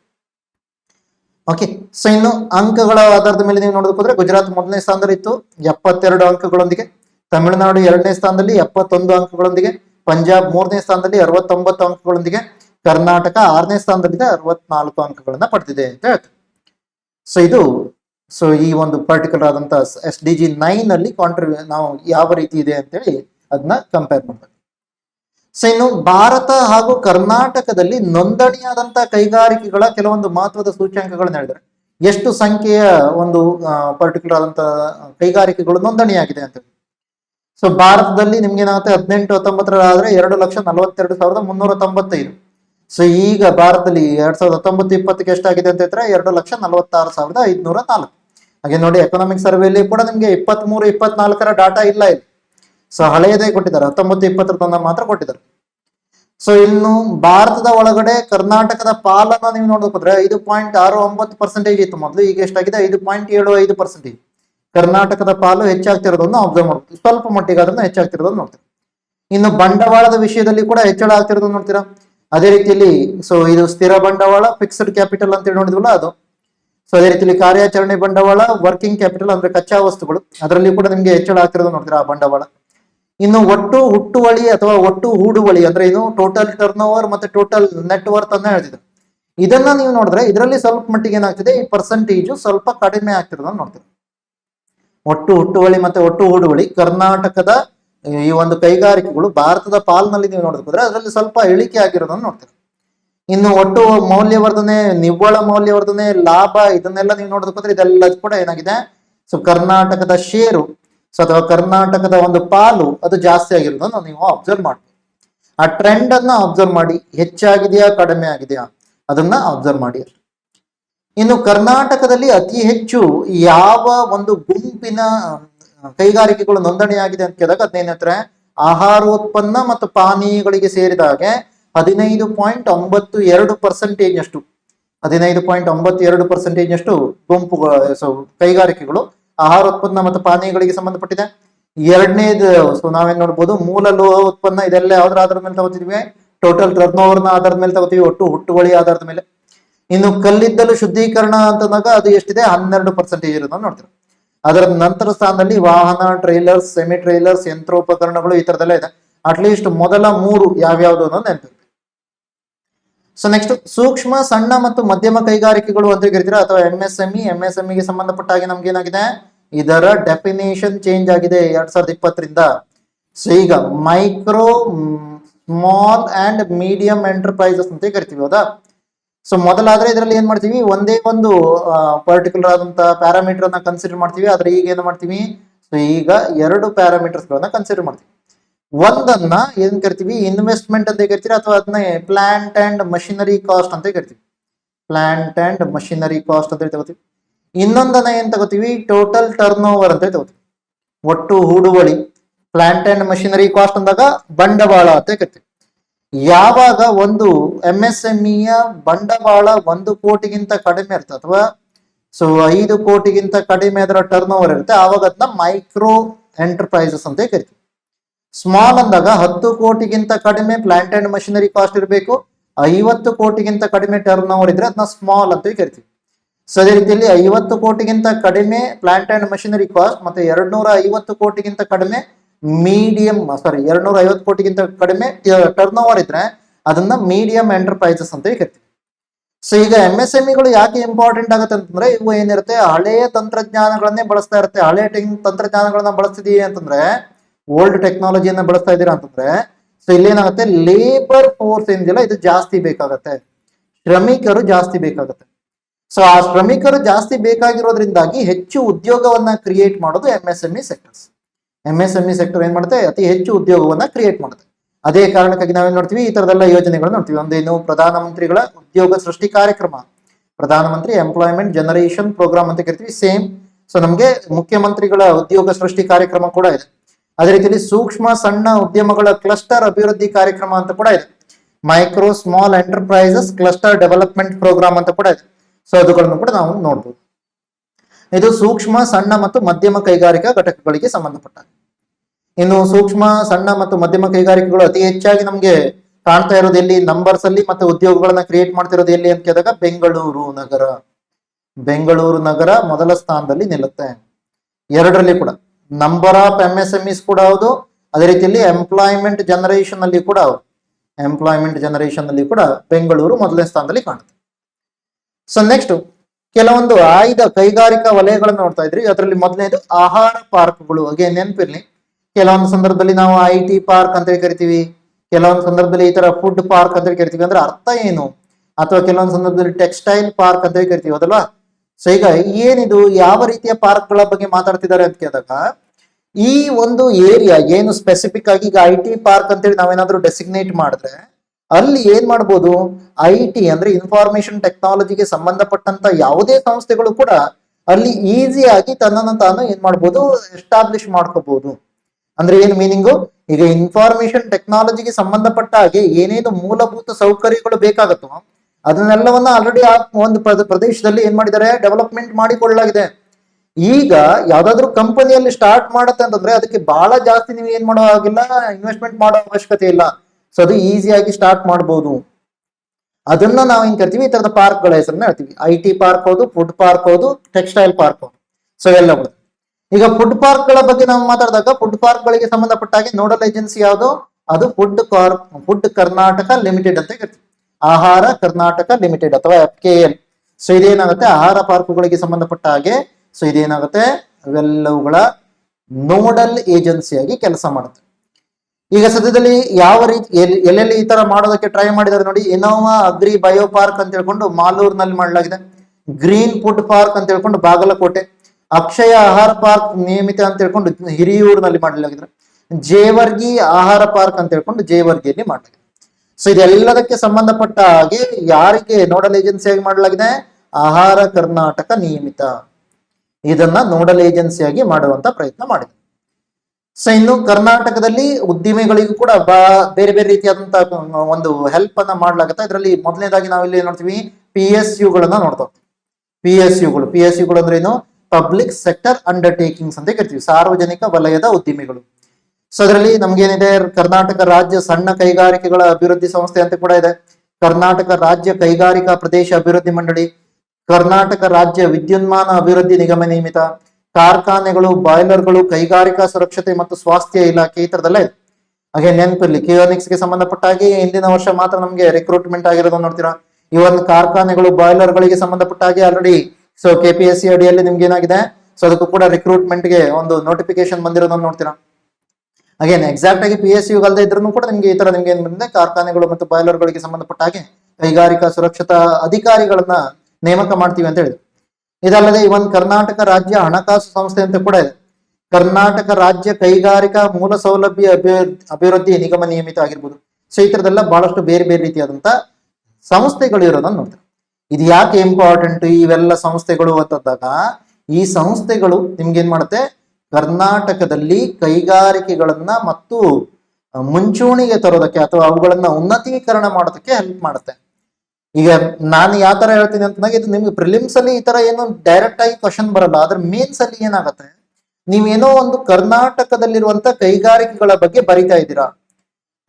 ಓಕೆ ಸೊ ಇನ್ನು ಅಂಕಗಳ ಆಧಾರದ ಮೇಲೆ ನೀವು ನೋಡೋದಕ್ಕೆ ಗುಜರಾತ್ ಮೊದಲನೇ ಸ್ಥಾನದಲ್ಲಿ ಇತ್ತು, ಎಪ್ಪತ್ತೆರಡು ಅಂಕಗಳೊಂದಿಗೆ. ತಮಿಳುನಾಡು ಎರಡನೇ ಸ್ಥಾನದಲ್ಲಿ ಎಪ್ಪತ್ತೊಂದು ಅಂಕಗಳೊಂದಿಗೆ. ಪಂಜಾಬ್ ಮೂರನೇ ಸ್ಥಾನದಲ್ಲಿ ಅರವತ್ತೊಂಬತ್ತು ಅಂಕಗಳೊಂದಿಗೆ. ಕರ್ನಾಟಕ ಆರನೇ ಸ್ಥಾನದಲ್ಲಿದೆ, ಅರವತ್ನಾಲ್ಕು ಅಂಕಗಳನ್ನ ಪಡೆದಿದೆ ಅಂತ ಹೇಳ್ತಾರೆ. ಸೊ ಇದು ಸೊ ಈ ಒಂದು ಪರ್ಟಿಕ್ಯುಲರ್ ಆದಂತ ಎಸ್ ಡಿ ಜಿ ನೈನ್ ಅಲ್ಲಿ ಕಾಂಟ್ರಿಬ್ಯೂ ನಾವು ಯಾವ ರೀತಿ ಇದೆ ಅಂತೇಳಿ ಅದನ್ನ ಕಂಪೇರ್ ಮಾಡ್ಬೇಕು. ಸೊ ಇನ್ನು ಭಾರತ ಹಾಗೂ ಕರ್ನಾಟಕದಲ್ಲಿ ನೋಂದಣಿಯಾದಂತ ಕೈಗಾರಿಕೆಗಳ ಕೆಲವೊಂದು ಮಹತ್ವದ ಸೂಚ್ಯಾಂಕಗಳನ್ನ ಹೇಳಿದ್ರೆ ಎಷ್ಟು ಸಂಖ್ಯೆಯ ಒಂದು ಪರ್ಟಿಕ್ಯುಲರ್ ಆದಂತ ಕೈಗಾರಿಕೆಗಳು ನೋಂದಣಿಯಾಗಿದೆ ಅಂತ ಸೊ ಭಾರತದಲ್ಲಿ ನಿಮ್ಗೆ ಏನಾಗುತ್ತೆ ಹದಿನೆಂಟು ಹತ್ತೊಂಬತ್ತರ ಆದ್ರೆ ಎರಡು ಲಕ್ಷ ನಲವತ್ತೆರಡು ಸಾವಿರದ ಮುನ್ನೂರ ತೊಂಬತ್ತೈದು. ಸೊ ಈಗ ಭಾರತದಲ್ಲಿ ಎರಡ್ ಸಾವಿರದ ಹತ್ತೊಂಬತ್ತು ಇಪ್ಪತ್ತಕ್ಕೆ ಎಷ್ಟಾಗಿದೆ ಅಂತ ಹೇಳಿದ್ರೆ ಎರಡು ಲಕ್ಷ ನಲವತ್ತಾರು ಸಾವಿರದ ಐದ್ನೂರ ನಾಲ್ಕು. ಹಾಗೆ ನೋಡಿ ಎಕನಾಮಿಕ್ ಸರ್ವೆಯಲ್ಲಿ ಕೂಡ ನಿಮಗೆ ಇಪ್ಪತ್ತ್ ಮೂರು ಇಪ್ಪತ್ನಾಲ್ಕರ ಡಾಟಾ ಇಲ್ಲ ಇಲ್ಲಿ. ಸೊ ಹಳೆಯದೇ ಕೊಟ್ಟಿದ್ದಾರೆ. ಹತ್ತೊಂಬತ್ತು ಇಪ್ಪತ್ತರ ಮಾತ್ರ ಕೊಟ್ಟಿದ್ದಾರೆ. ಸೊ ಇನ್ನು ಭಾರತದ ಒಳಗಡೆ ಕರ್ನಾಟಕದ ಪಾಲನ್ನು ನೀವು ನೋಡೋಕೋದ್ರೆ ಐದು ಪಾಯಿಂಟ್ ಆರು ಒಂಬತ್ತು ಪರ್ಸೆಂಟೇಜ್ ಇತ್ತು ಮೊದಲು, ಈಗ ಎಷ್ಟಾಗಿದೆ? ಐದು ಪಾಯಿಂಟ್ ಏಳು ಐದು ಪರ್ಸೆಂಟೇಜ್ ಕರ್ನಾಟಕದ ಪಾಲು ಹೆಚ್ಚಾಗ್ತಿರೋದನ್ನು ಅಬ್ಸರ್ವ್ ಮಾಡ್ತೀವಿ ಸ್ವಲ್ಪ ಮಟ್ಟಿಗೆ ಅದನ್ನು ಹೆಚ್ಚಾಗ್ತಿರೋದನ್ನು ನೋಡ್ತೀವಿ ಇನ್ನು ಬಂಡವಾಳದ ವಿಷಯದಲ್ಲಿ ಕೂಡ ಹೆಚ್ಚಳ ಆಗ್ತಿರೋದನ್ನು ನೋಡ್ತೀರಾ? ಅದೇ ರೀತಿಯಲ್ಲಿ ಸೊ ಇದು ಸ್ಥಿರ ಬಂಡವಾಳ ಫಿಕ್ಸ್ಡ್ ಕ್ಯಾಪಿಟಲ್ ಅಂತ ಹೇಳಿ ನೋಡಿದ್ವಲ್ಲ ಅದು. ಸೊ ಅದೇ ರೀತಿಯಲ್ಲಿ ಕಾರ್ಯಾಚರಣೆ ಬಂಡವಾಳ ವರ್ಕಿಂಗ್ ಕ್ಯಾಪಿಟಲ್ ಅಂದ್ರೆ ಕಚ್ಚಾ ವಸ್ತುಗಳು. ಅದರಲ್ಲಿ ಕೂಡ ನಿಮ್ಗೆ ಹೆಚ್ಚಳ ಆಗ್ತಿರೋದು ನೋಡ್ತೀರಾ ಆ ಬಂಡವಾಳ. ಇನ್ನು ಒಟ್ಟು ಹುಟ್ಟುವಳಿ ಅಥವಾ ಒಟ್ಟು ಹೂಡುವಳಿ ಅಂದ್ರೆ ಇದು ಟೋಟಲ್ ಟರ್ನ್ ಓವರ್ ಮತ್ತೆ ಟೋಟಲ್ ನೆಟ್ ವರ್ತ್ ಅನ್ನ ಹೇಳ್ತಿದ್ರು ಇದನ್ನ ನೀವು ನೋಡಿದ್ರೆ ಇದರಲ್ಲಿ ಸ್ವಲ್ಪ ಮಟ್ಟಿಗೆ ಏನಾಗ್ತಿದೆ, ಈ ಪರ್ಸೆಂಟೇಜ್ ಸ್ವಲ್ಪ ಕಡಿಮೆ ಆಗ್ತಿರೋದನ್ನ ನೋಡ್ತೀವಿ ಒಟ್ಟು ಹುಟ್ಟುವಳಿ ಮತ್ತೆ ಒಟ್ಟು ಹೂಡುವಳಿ, ಕರ್ನಾಟಕದ ಈ ಒಂದು ಕೈಗಾರಿಕೆಗಳು ಭಾರತದ ಪಾಲ್ನಲ್ಲಿ ನೀವು ನೋಡಿದ್ರೆ ಅದರಲ್ಲಿ ಸ್ವಲ್ಪ ಇಳಿಕೆ ಆಗಿರೋದನ್ನ ನೋಡ್ತೀರಿ. ಇನ್ನು ಒಟ್ಟು ಮೌಲ್ಯವರ್ಧನೆ, ನಿವ್ವಳ ಮೌಲ್ಯವರ್ಧನೆ, ಲಾಭ ಇದನ್ನೆಲ್ಲ ನೀವು ನೋಡೋದಕ್ಕೋದ್ರೆ ಇದೆಲ್ಲ ಕೂಡ ಏನಾಗಿದೆ? ಸೊ ಕರ್ನಾಟಕದ ಶೇರು ಸೊ ಅಥವಾ ಕರ್ನಾಟಕದ ಒಂದು ಪಾಲು ಅದು ಜಾಸ್ತಿ ಆಗಿರೋದನ್ನು ನೀವು ಅಬ್ಸರ್ವ್ ಮಾಡ್ತೀವಿ ಆ ಟ್ರೆಂಡ್ ಅನ್ನ ಅಬ್ಸರ್ವ್ ಮಾಡಿ, ಹೆಚ್ಚಾಗಿದೆಯಾ, ಕಡಿಮೆ ಆಗಿದೆಯಾ, ಅದನ್ನ ಅಬ್ಸರ್ವ್ ಮಾಡಿ. ಇನ್ನು ಕರ್ನಾಟಕದಲ್ಲಿ ಅತಿ ಹೆಚ್ಚು ಯಾವ ಒಂದು ಗುಂಪಿನ ಕೈಗಾರಿಕೆಗಳು ನೋಂದಣಿಯಾಗಿದೆ ಅಂತ ಕೇಳಿದಾಗ ಅದೇನ್ ಆಹಾರ ಆಹಾರೋತ್ಪನ್ನ ಮತ್ತು ಪಾನೀಯಗಳಿಗೆ ಸೇರಿದಾಗೆ ಹದಿನೈದು ಪಾಯಿಂಟ್ ಒಂಬತ್ತು ಎರಡು ಪರ್ಸೆಂಟೇಜ್ ಅಷ್ಟು ಹದಿನೈದು ಪಾಯಿಂಟ್ ಒಂಬತ್ತು ಎರಡು ಪರ್ಸೆಂಟೇಜ್ ಅಷ್ಟು ಗುಂಪುಗಳು ಕೈಗಾರಿಕೆಗಳು ಆಹಾರೋತ್ಪನ್ನ ಮತ್ತು ಪಾನೀಯಗಳಿಗೆ ಸಂಬಂಧಪಟ್ಟಿದೆ. ಎರಡನೇದು, ಸೊ ನಾವೇನ್ ನೋಡ್ಬೋದು, ಮೂಲ ಲೋಹ ಉತ್ಪನ್ನ ಇದೆಲ್ಲ ಯಾವ್ದ್ರ ಆಧಾರದ ಮೇಲೆ ತಗೋತಿದ್ವಿ? ಟೋಟಲ್ ಟರ್ನ್ ಓವರ್ನ ಆಧಾರದ ಮೇಲೆ ತಗೋತೀವಿ, ಒಟ್ಟು ಹುಟ್ಟುವಳಿ ಆಧಾರದ ಮೇಲೆ. ಇನ್ನು ಕಲ್ಲಿದ್ದಲು ಶುದ್ಧೀಕರಣ ಅಂತಂದಾಗ ಅದು ಎಷ್ಟಿದೆ? ಹನ್ನೆರಡು ಪರ್ಸೆಂಟೇಜ್ ಇರೋದನ್ನ ನೋಡ್ತೀವಿ. ಅದರ ನಂತರ ಸ್ಥಾನದಲ್ಲಿ ವಾಹನ ಟ್ರೈಲರ್ಸ್ ಸೆಮಿ ಟ್ರೈಲರ್ಸ್ ಯಂತ್ರೋಪಕರಣಗಳು ಈ ತರದೆಲ್ಲ ಇದೆ. ಅಟ್ಲೀಸ್ಟ್ ಮೊದಲ ಮೂರು ಯಾವ್ಯಾವ್ದು ಅನ್ನೋದು ನೆನಪಿರ್ಬೇಕು ಸೊ ನೆಕ್ಸ್ಟ್ ಸೂಕ್ಷ್ಮ, ಸಣ್ಣ ಮತ್ತು ಮಧ್ಯಮ ಕೈಗಾರಿಕೆಗಳು ಅಂತ ಕರಿತೀರಾ ಅಥವಾ M S M E M S ಎಂಇಗೆ ಸಂಬಂಧಪಟ್ಟ ಹಾಗೆ ನಮ್ಗೆ ಏನಾಗಿದೆ? ಇದರ ಡೆಫಿನೇಷನ್ ಚೇಂಜ್ ಆಗಿದೆ ಎರಡ್ ಸಾವಿರದ ಇಪ್ಪತ್ತರಿಂದ. ಸೊ ಈಗ micro small and medium enterprises ಅಂತ ಕರಿತೀವಿ, ಹೌದಾ? ಸೊ ಮೊದಲಾದ್ರೆ ಇದರಲ್ಲಿ ಏನ್ ಮಾಡ್ತೀವಿ? ಒಂದೇ ಒಂದು ಪರ್ಟಿಕ್ಯುಲರ್ ಆದಂತ ಪ್ಯಾರಾಮೀಟರ್ ಅನ್ನ ಕನ್ಸಿಡರ್ ಮಾಡ್ತೀವಿ. ಆದ್ರೆ ಈಗ ಏನ್ ಮಾಡ್ತೀವಿ? ಸೊ ಈಗ ಎರಡು ಪ್ಯಾರಾಮೀಟರ್ಸ್ ಗಳನ್ನ ಕನ್ಸಿಡರ್ ಮಾಡ್ತೀವಿ. ಒಂದನ್ನ ಏನ್ ಕರಿತೀವಿ? ಇನ್ವೆಸ್ಟ್ಮೆಂಟ್ ಅಂತ ಕರಿತೀವಿ ಅಥವಾ ಅದನ್ನ ಪ್ಲಾಂಟ್ ಅಂಡ್ ಮಷಿನರಿ ಕಾಸ್ಟ್ ಅಂತ ಕರಿತೀವಿ. ಪ್ಲಾಂಟ್ ಅಂಡ್ ಮಷಿನರಿ ಕಾಸ್ಟ್ ಅಂತ ತಗೋತೀವಿ. ಇನ್ನೊಂದನ್ನ ಏನ್ ತಗೋತೀವಿ? ಟೋಟಲ್ ಟರ್ನ್ ಓವರ್ ಅಂತ ತಗೋತೀವಿ. ಒಟ್ಟು ಹೂಡುವಳಿ. ಪ್ಲಾಂಟ್ ಅಂಡ್ ಮಷಿನರಿ ಕಾಸ್ಟ್ ಅಂದಾಗ ಬಂಡವಾಳ ಅಂತ ಕರಿತೀವಿ. ಯಾವಾಗ ಒಂದು ಎಂ ಎಸ್ ಎಂಇಯ ಬಂಡವಾಳ ಒಂದು ಕೋಟಿಗಿಂತ ಕಡಿಮೆ ಇರುತ್ತೆ ಅಥವಾ ಸೊ ಐದು ಕೋಟಿಗಿಂತ ಕಡಿಮೆ ಅದರ ಟರ್ನ್ ಓವರ್ ಇರುತ್ತೆ, ಆವಾಗ ಅದನ್ನ ಮೈಕ್ರೋ ಎಂಟರ್ಪ್ರೈಸಸ್ ಅಂತ ಕರಿತೀವಿ. ಸ್ಮಾಲ್ ಅಂದಾಗ ಹತ್ತು ಕೋಟಿಗಿಂತ ಕಡಿಮೆ ಪ್ಲಾಂಟ್ ಅಂಡ್ ಮಷಿನರಿ ಕಾಸ್ಟ್ ಇರಬೇಕು, ಐವತ್ತು ಕೋಟಿಗಿಂತ ಕಡಿಮೆ ಟರ್ನ್ ಓವರ್ ಇದ್ರೆ ಅದನ್ನ ಸ್ಮಾಲ್ ಅಂತ ಕರಿತೀವಿ. ಸೊ ಅದೇ ರೀತಿಯಲ್ಲಿ ಐವತ್ತು ಕೋಟಿಗಿಂತ ಕಡಿಮೆ ಪ್ಲಾಂಟ್ ಅಂಡ್ ಮಷಿನರಿ ಕಾಸ್ಟ್ ಮತ್ತೆ ಎರಡ್ನೂರ ಐವತ್ತು ಕೋಟಿಗಿಂತ ಕಡಿಮೆ ಮೀಡಿಯಂ ಸಾರಿ ಎರಡ್ನೂರ ಐವತ್ತು ಕೋಟಿಗಿಂತ ಕಡಿಮೆ ಟರ್ನ್ ಓವರ್ ಇದ್ರೆ ಅದನ್ನ ಮೀಡಿಯಂ ಎಂಟರ್ಪ್ರೈಸಸ್ ಅಂತ ಕರಿತೀವಿ ಸೊ ಈಗ ಎಂ ಎಸ್ ಎಂಇಗಳು ಯಾಕೆ ಇಂಪಾರ್ಟೆಂಟ್ ಆಗುತ್ತೆ ಅಂತಂದ್ರೆ, ಇವು ಏನಿರುತ್ತೆ ಹಳೆಯ ತಂತ್ರಜ್ಞಾನಗಳನ್ನೇ ಬಳಸ್ತಾ ಇರುತ್ತೆ. ಹಳೆ ಟೆಕ್, ತಂತ್ರಜ್ಞಾನಗಳನ್ನ ಬಳಸ್ತಿದೀವಿ ಅಂತಂದ್ರೆ ಓಲ್ಡ್ ಟೆಕ್ನಾಲಜಿಯನ್ನ ಬಳಸ್ತಾ ಇದ್ದೀರಾ ಅಂತಂದ್ರೆ ಸೊ ಇಲ್ಲೇನಾಗುತ್ತೆ ಲೇಬರ್ ಫೋರ್ಸ್ ಏನಿದೆಯಲ್ಲ ಇದು ಜಾಸ್ತಿ ಬೇಕಾಗತ್ತೆ. ಶ್ರಮಿಕರು ಜಾಸ್ತಿ ಬೇಕಾಗತ್ತೆ. ಸೊ ಆ ಶ್ರಮಿಕರು ಜಾಸ್ತಿ ಬೇಕಾಗಿರೋದ್ರಿಂದಾಗಿ ಹೆಚ್ಚು ಉದ್ಯೋಗವನ್ನ ಕ್ರಿಯೇಟ್ ಮಾಡೋದು M S M E sectors M S M E sector ಏನ್ ಮಾಡುತ್ತೆ? ಅತಿ ಹೆಚ್ಚು ಉದ್ಯೋಗವನ್ನ ಕ್ರಿಯೇಟ್ ಮಾಡುತ್ತೆ. ಅದೇ ಕಾರಣಕ್ಕಾಗಿ ನಾವೇನ್ ನೋಡ್ತೀವಿ ಈ ತರದೆಲ್ಲ ಯೋಜನೆಗಳು ನೋಡ್ತೀವಿ. ಒಂದೇನು ಪ್ರಧಾನಮಂತ್ರಿಗಳ ಉದ್ಯೋಗ ಸೃಷ್ಟಿ ಕಾರ್ಯಕ್ರಮ. ಪ್ರಧಾನಮಂತ್ರಿ ಎಂಪ್ಲಾಯ್ಮೆಂಟ್ ಜನರೇಷನ್ ಪ್ರೋಗ್ರಾಮ್ ಅಂತ ಕರಿತೀವಿ ಸೇಮ್ ಸೊ ನಮಗೆ ಮುಖ್ಯಮಂತ್ರಿಗಳ ಉದ್ಯೋಗ ಸೃಷ್ಟಿ ಕಾರ್ಯಕ್ರಮ ಕೂಡ ಇದೆ. ಅದೇ ರೀತಿಯಲ್ಲಿ ಸೂಕ್ಷ್ಮ ಸಣ್ಣ ಉದ್ಯಮಗಳ ಕ್ಲಸ್ಟರ್ ಅಭಿವೃದ್ಧಿ ಕಾರ್ಯಕ್ರಮ ಅಂತ ಕೂಡ ಇದೆ. Micro small enterprises cluster development programme ಅಂತ ಕೂಡ ಇದೆ. ಸೊ ಅದುಗಳನ್ನು ಕೂಡ ನಾವು ನೋಡ್ಬೋದು. ಇದು ಸೂಕ್ಷ್ಮ, ಸಣ್ಣ ಮತ್ತು ಮಧ್ಯಮ ಕೈಗಾರಿಕಾ ಘಟಕಗಳಿಗೆ ಸಂಬಂಧಪಟ್ಟ. ಇನ್ನು ಸೂಕ್ಷ್ಮ, ಸಣ್ಣ ಮತ್ತು ಮಧ್ಯಮ ಕೈಗಾರಿಕೆಗಳು ಅತಿ ಹೆಚ್ಚಾಗಿ ನಮಗೆ ಕಾಣ್ತಾ ಇರೋದು ಎಲ್ಲಿ? ನಂಬರ್ಸ್ ಅಲ್ಲಿ ಮತ್ತೆ ಉದ್ಯೋಗಗಳನ್ನ ಕ್ರಿಯೇಟ್ ಮಾಡ್ತಿರೋದು ಎಲ್ಲಿ ಅಂತ ಕೇಳಿದಾಗ ಬೆಂಗಳೂರು ನಗರ. ಬೆಂಗಳೂರು ನಗರ ಮೊದಲ ಸ್ಥಾನದಲ್ಲಿ ನಿಲ್ಲುತ್ತೆ. ಎರಡರಲ್ಲಿ ಕೂಡ. Number of M S M Es ಕೂಡ ಹೌದು. ಅದೇ ರೀತಿಯಲ್ಲಿ ಎಂಪ್ಲಾಯ್ಮೆಂಟ್ ಜನರೇಷನ್ ಅಲ್ಲಿ ಕೂಡ ಎಂಪ್ಲಾಯ್ಮೆಂಟ್ ಜನರೇಷನ್ ಅಲ್ಲಿ ಕೂಡ ಬೆಂಗಳೂರು ಮೊದಲನೇ ಸ್ಥಾನದಲ್ಲಿ ಕಾಣುತ್ತೆ. ಸೊ ನೆಕ್ಸ್ಟ್ ಕೆಲವೊಂದು ಆಯ್ದ ಕೈಗಾರಿಕಾ ವಲಯಗಳನ್ನ ನೋಡ್ತಾ ಇದ್ರಿ. ಅದರಲ್ಲಿ ಮೊದಲನೇದು ಆಹಾರ ಪಾರ್ಕ್ಗಳು. ಹಾಗೆ ನೆನಪಿರ್ಲಿ. ಕೆಲವೊಂದು ಸಂದರ್ಭದಲ್ಲಿ ನಾವು ಐ ಟಿ ಪಾರ್ಕ್ ಅಂತೇಳಿ ಕರಿತೀವಿ. ಕೆಲವೊಂದು ಸಂದರ್ಭದಲ್ಲಿ ಈ ತರ ಫುಡ್ ಪಾರ್ಕ್ ಅಂತೇಳಿ ಕರಿತೀವಿ. ಅಂದ್ರೆ ಅರ್ಥ ಏನು? ಅಥವಾ ಕೆಲವೊಂದು ಸಂದರ್ಭದಲ್ಲಿ ಟೆಕ್ಸ್ಟೈಲ್ ಪಾರ್ಕ್ ಅಂತೇಳಿ ಕರಿತೀವಿ. ಹೌದಲ್ವಾ? ಸೊ ಈಗ ಏನಿದು? ಯಾವ ರೀತಿಯ ಪಾರ್ಕ್ಗಳ ಬಗ್ಗೆ ಮಾತಾಡ್ತಿದ್ದಾರೆ ಅಂತ ಕೇಳಿದಾಗ, ಈ ಒಂದು ಏರಿಯಾ ಏನು ಸ್ಪೆಸಿಫಿಕ್ ಆಗಿ ಈಗ ಐ ಟಿ ಪಾರ್ಕ್ ಅಂತೇಳಿ ನಾವೇನಾದ್ರೂ ಡೆಸಿಗ್ನೇಟ್ ಮಾಡಿದ್ರೆ, ಅಲ್ಲಿ ಏನ್ ಮಾಡ್ಬೋದು? ಐ ಟಿ ಅಂದ್ರೆ ಇನ್ಫಾರ್ಮೇಶನ್ ಟೆಕ್ನಾಲಜಿಗೆ ಸಂಬಂಧಪಟ್ಟಂತ ಯಾವುದೇ ಸಂಸ್ಥೆಗಳು ಕೂಡ ಅಲ್ಲಿ ಈಸಿಯಾಗಿ ತನ್ನನ್ನು ತಾನು ಏನ್ ಮಾಡ್ಬೋದು? ಎಸ್ಟಾಬ್ಲಿಷ್ ಮಾಡ್ಕೋಬಹುದು ಅಂದ್ರೆ ಏನ್ ಮೀನಿಂಗು ಈಗ ಇನ್ಫಾರ್ಮೇಶನ್ ಟೆಕ್ನಾಲಜಿಗೆ ಸಂಬಂಧಪಟ್ಟ ಹಾಗೆ ಏನೇನು ಮೂಲಭೂತ ಸೌಕರ್ಯಗಳು ಬೇಕಾಗುತ್ತೋ ಅದನ್ನೆಲ್ಲವನ್ನ ಆಲ್ರೆಡಿ ಆ ಒಂದು ಪ್ರದೇಶದಲ್ಲಿ ಏನ್ ಮಾಡಿದ್ದಾರೆ? ಡೆವಲಪ್ಮೆಂಟ್ ಮಾಡಿಕೊಳ್ಳಲಾಗಿದೆ. ಈಗ ಯಾವ್ದಾದ್ರು ಕಂಪನಿಯಲ್ಲಿ ಸ್ಟಾರ್ಟ್ ಮಾಡುತ್ತೆ ಅಂತಂದ್ರೆ ಅದಕ್ಕೆ ಬಹಳ ಜಾಸ್ತಿ ನೀವು ಏನ್ ಮಾಡೋ ಹಾಗಿಲ್ಲ ಇನ್ವೆಸ್ಟ್ಮೆಂಟ್ ಮಾಡೋ ಅವಶ್ಯಕತೆ ಇಲ್ಲ. ಸೊ ಅದು ಈಸಿಯಾಗಿ ಸ್ಟಾರ್ಟ್ ಮಾಡಬಹುದು ಅದನ್ನ ನಾವು ಏನ್ ಕರಿತೀವಿ? ಈ ತರದ ಪಾರ್ಕ್ಗಳ ಹೆಸರನ್ನ ಹೇಳ್ತೀವಿ. ಐ ಟಿ ಪಾರ್ಕ್ ಹೌದು ಫುಡ್ ಪಾರ್ಕ್ ಹೌದು ಟೆಕ್ಸ್ಟೈಲ್ ಪಾರ್ಕ್ ಹೌದು. ಸೊ ಎಲ್ಲಗಳು ಈಗ ಫುಡ್ ಪಾರ್ಕ್ಗಳ ಬಗ್ಗೆ ನಾವು ಮಾತಾಡಿದಾಗ ಫುಡ್ ಪಾರ್ಕ್ಗಳಿಗೆ ಸಂಬಂಧಪಟ್ಟ ಹಾಗೆ ನೋಡಲ್ ಏಜೆನ್ಸಿ ಯಾವುದು? ಅದು ಫುಡ್ ಕಾರ್ ಫುಡ್ ಕರ್ನಾಟಕ ಲಿಮಿಟೆಡ್ ಅಂತ ಇರುತ್ತೆ. ಆಹಾರ ಕರ್ನಾಟಕ ಲಿಮಿಟೆಡ್ ಅಥವಾ ಎಫ್ ಕೆ ಎಲ್ ಸೊ ಇದೇನಾಗುತ್ತೆ? ಆಹಾರ ಪಾರ್ಕ್ಗಳಿಗೆ ಸಂಬಂಧಪಟ್ಟ ಹಾಗೆ ಸೊ ಇದೇನಾಗುತ್ತೆ? ಇವೆಲ್ಲವುಗಳ ನೋಡಲ್ ಏಜೆನ್ಸಿಯಾಗಿ ಕೆಲಸ ಮಾಡುತ್ತೆ. ಈಗ ಸದ್ಯದಲ್ಲಿ ಯಾವ ರೀತಿ, ಎಲ್- ಎಲ್ಲೆಲ್ಲಿ ಈ ತರ ಮಾಡೋದಕ್ಕೆ ಟ್ರೈ ಮಾಡಿದ್ದಾರೆ ನೋಡಿ ಇನೋವಾ ಅಗ್ರಿ ಬಯೋ ಪಾರ್ಕ್ ಅಂತ ಹೇಳ್ಕೊಂಡು ಮಾಲೂರ್ನಲ್ಲಿ ಮಾಡಲಾಗಿದೆ. ಗ್ರೀನ್ ಫುಡ್ ಪಾರ್ಕ್ ಅಂತ ಹೇಳ್ಕೊಂಡು ಬಾಗಲಕೋಟೆ. ಅಕ್ಷಯ ಆಹಾರ ಪಾರ್ಕ್ ನಿಯಮಿತ ಅಂತ ಹೇಳ್ಕೊಂಡು ಹಿರಿಯೂರಿನಲ್ಲಿ ಮಾಡಲಾಗಿದ್ರೆ ಜೇವರ್ಗಿ ಆಹಾರ ಪಾರ್ಕ್ ಅಂತ ಹೇಳ್ಕೊಂಡು ಜೇವರ್ಗಿಯಲ್ಲಿ ಮಾಡಲಾಗಿದೆ ಸೊ ಇದೆಲ್ಲದಕ್ಕೆ ಸಂಬಂಧಪಟ್ಟ ಹಾಗೆ ಯಾರಿಗೆ ನೋಡಲ್ ಏಜೆನ್ಸಿಯಾಗಿ ಮಾಡಲಾಗಿದೆ? ಆಹಾರ ಕರ್ನಾಟಕ ನಿಯಮಿತ. ಇದನ್ನ ನೋಡಲ್ ಏಜೆನ್ಸಿಯಾಗಿ ಮಾಡುವಂತ ಪ್ರಯತ್ನ ಮಾಡಿದೆ. ಸೊ ಇನ್ನು ಕರ್ನಾಟಕದಲ್ಲಿ ಉದ್ದಿಮೆಗಳಿಗೂ ಕೂಡ ಬೇರೆ ಬೇರೆ ರೀತಿಯಾದಂತಹ ಒಂದು ಹೆಲ್ಪ್ ಅನ್ನ ಮಾಡ್ಲಾಗತ್ತ? ಇದರಲ್ಲಿ ಮೊದಲನೇದಾಗಿ ನಾವು ಇಲ್ಲಿ ಏನ್ ನೋಡ್ತೀವಿ ಪಿ ಎಸ್ ಯುಗಳನ್ನ ನೋಡ್ತಾ ಹೋಗ್ತೀವಿ. ಪಿ ಎಸ್ ಯುಗಳು ಪಿ ಎಸ್ ಯುಗಳು ಅಂದ್ರೆ ಏನು? ಪಬ್ಲಿಕ್ ಸೆಕ್ಟರ್ ಅಂಡರ್ಟೇಕಿಂಗ್ಸ್ ಅಂತ ಕರಿತೀವಿ ಸಾರ್ವಜನಿಕ ವಲಯದ ಉದ್ದಿಮೆಗಳು. ಸೊ ಅದರಲ್ಲಿ ನಮ್ಗೇನಿದೆ, ಕರ್ನಾಟಕ ರಾಜ್ಯ ಸಣ್ಣ ಕೈಗಾರಿಕೆಗಳ ಅಭಿವೃದ್ಧಿ ಸಂಸ್ಥೆ ಅಂತ ಕೂಡ ಇದೆ. ಕರ್ನಾಟಕ ರಾಜ್ಯ ಕೈಗಾರಿಕಾ ಪ್ರದೇಶ ಅಭಿವೃದ್ಧಿ ಮಂಡಳಿ, ಕರ್ನಾಟಕ ರಾಜ್ಯ ವಿದ್ಯುನ್ಮಾನ ಅಭಿವೃದ್ಧಿ ನಿಗಮ ನಿಯಮಿತ ಕಾರ್ಖಾನೆಗಳು, ಬಾಯ್ಲರ್ಗಳು, ಕೈಗಾರಿಕಾ ಸುರಕ್ಷತೆ ಮತ್ತು ಸ್ವಾಸ್ಥ್ಯ ಇಲಾಖೆ ಈ ತರದಲ್ಲೇ ಹಾಗೆ ನೆನಪಿರ್ಲಿ ಕಿಯೋನಿಕ್ಸ್ಗೆ ಸಂಬಂಧಪಟ್ಟ ಹಾಗೆ ಹಿಂದಿನ ವರ್ಷ ಮಾತ್ರ ನಮಗೆ ರಿಕ್ರೂಟ್ಮೆಂಟ್ ಆಗಿರೋದನ್ನ ನೋಡ್ತೀರಾ? ಇವನ್ ಕಾರ್ಖಾನೆಗಳು, ಬಾಯ್ಲರ್ಗಳಿಗೆ ಸಂಬಂಧಪಟ್ಟ ಹಾಗೆ already so K P S C ಅಡಿಯಲ್ಲಿ ನಿಮ್ಗೆ ಏನಾಗಿದೆ? ಸೊ ಅದಕ್ಕೂ ಕೂಡ ರಿಕ್ರೂಟ್ಮೆಂಟ್ಗೆ ಒಂದು ನೋಟಿಫಿಕೇಶನ್ ಬಂದಿರೋದನ್ನ ನೋಡ್ತೀರಾ? ಅಗೇನ್ ಎಕ್ಸಾಕ್ಟ್ ಆಗಿ ಪಿ ಎಸ್ ಯು ಅಲ್ಲದೆ ಇದ್ರೂ ಕೂಡ ನಿಮ್ಗೆ ಈ ತರ ನಿಮ್ಗೆ ಏನ್ ಬಂದಿದೆ ಕಾರ್ಖಾನೆಗಳು ಮತ್ತು ಬಾಯ್ಲರ್ ಗಳಿಗೆ ಸಂಬಂಧಪಟ್ಟ ಹಾಗೆ ಕೈಗಾರಿಕಾ ಸುರಕ್ಷತಾ ಅಧಿಕಾರಿಗಳನ್ನ ನೇಮಕ ಮಾಡ್ತೀವಿ ಅಂತ ಹೇಳಿದ್ರು. ಇದಲ್ಲದೆ ಈ ಒಂದು ಕರ್ನಾಟಕ ರಾಜ್ಯ ಹಣಕಾಸು ಸಂಸ್ಥೆ ಅಂತ ಕೂಡ ಇದೆ. ಕರ್ನಾಟಕ ರಾಜ್ಯ ಕೈಗಾರಿಕಾ ಮೂಲ ಸೌಲಭ್ಯ ಅಭಿವೃದ್ಧಿ ನಿಗಮ ನಿಯಮಿತ ಆಗಿರ್ಬೋದು. ಸೊ ಈ ತರದೆಲ್ಲ ಬಹಳಷ್ಟು ಬೇರೆ ಬೇರೆ ರೀತಿಯಾದಂತ ಸಂಸ್ಥೆಗಳು ಇರೋದನ್ನ ನೋಡ್ತಾರೆ? ಇದು ಯಾಕೆ ಇಂಪಾರ್ಟೆಂಟ್ ಇವೆಲ್ಲ ಸಂಸ್ಥೆಗಳು ಅಂತಂದಾಗ ಈ ಸಂಸ್ಥೆಗಳು ನಿಮ್ಗೇನ್ ಏನ್ ಮಾಡುತ್ತೆ? ಕರ್ನಾಟಕದಲ್ಲಿ ಕೈಗಾರಿಕೆಗಳನ್ನ ಮತ್ತು ಮುಂಚೂಣಿಗೆ ತರೋದಕ್ಕೆ ಅಥವಾ ಅವುಗಳನ್ನ ಉನ್ನತೀಕರಣ ಮಾಡೋದಕ್ಕೆ ಹೆಲ್ಪ್ ಮಾಡುತ್ತೆ. ಈಗ ನಾನು ಯಾವ ತರ ಹೇಳ್ತೀನಿ ಅಂತಂದಾಗ ಇದು ನಿಮ್ಗೆ ಪ್ರಿಲಿಮ್ಸ್ ಅಲ್ಲಿ ಈ ತರ ಏನು ಡೈರೆಕ್ಟ್ ಆಗಿ ಕ್ವಶನ್ ಬರಲ್ಲ, ಆದ್ರೆ ಮೇನ್ಸ್ ಅಲ್ಲಿ ಏನಾಗುತ್ತೆ? ನೀವೇನೋ ಒಂದು ಕರ್ನಾಟಕದಲ್ಲಿರುವಂತ ಕೈಗಾರಿಕೆಗಳ ಬಗ್ಗೆ ಬರಿತಾ ಇದ್ದೀರಾ.